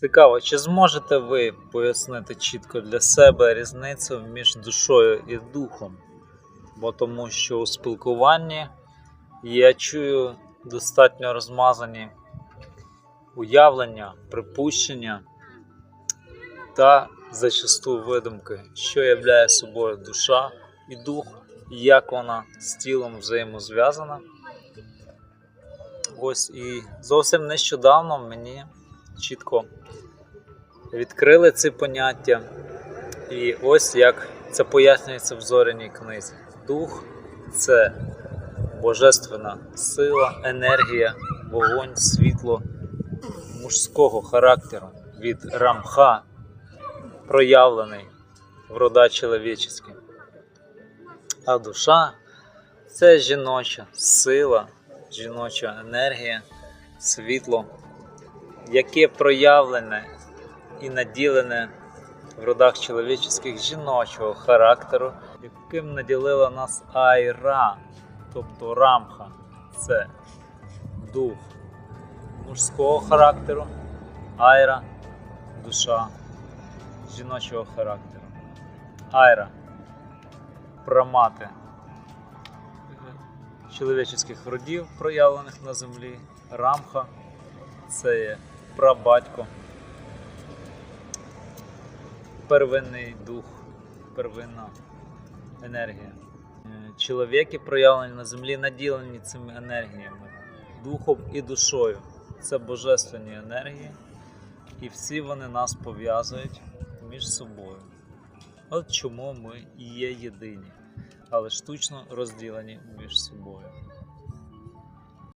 Цікаво, чи зможете ви пояснити чітко для себе різницю між душою і духом? Бо тому що у спілкуванні я чую достатньо розмазані уявлення, припущення та зачасту видумки, що являє собою душа і дух, і як вона з тілом взаємозв'язана. Ось і зовсім нещодавно мені чітко відкрили ці поняття. І ось як це пояснюється в зоряній книзі. Дух це божественна сила, енергія, вогонь, світло мужського характеру від рамха, проявлений в рода чоловіческий. А душа це жіноча сила, жіноча енергія, світло, яке проявлене і наділене в родах чоловічих жіночого характеру, яким наділила нас айра, тобто рамха, це дух мужського характеру, айра, душа жіночого характеру. Айра прамати чоловічих родів, проявлених на землі. Рамха це є прабатько, первинний дух, первинна енергія. Е, Чоловіки, проявлені на землі, наділені цими енергіями, духом і душою. Це божественні енергії, і всі вони нас пов'язують між собою. От чому ми і є єдині, але штучно розділені між собою.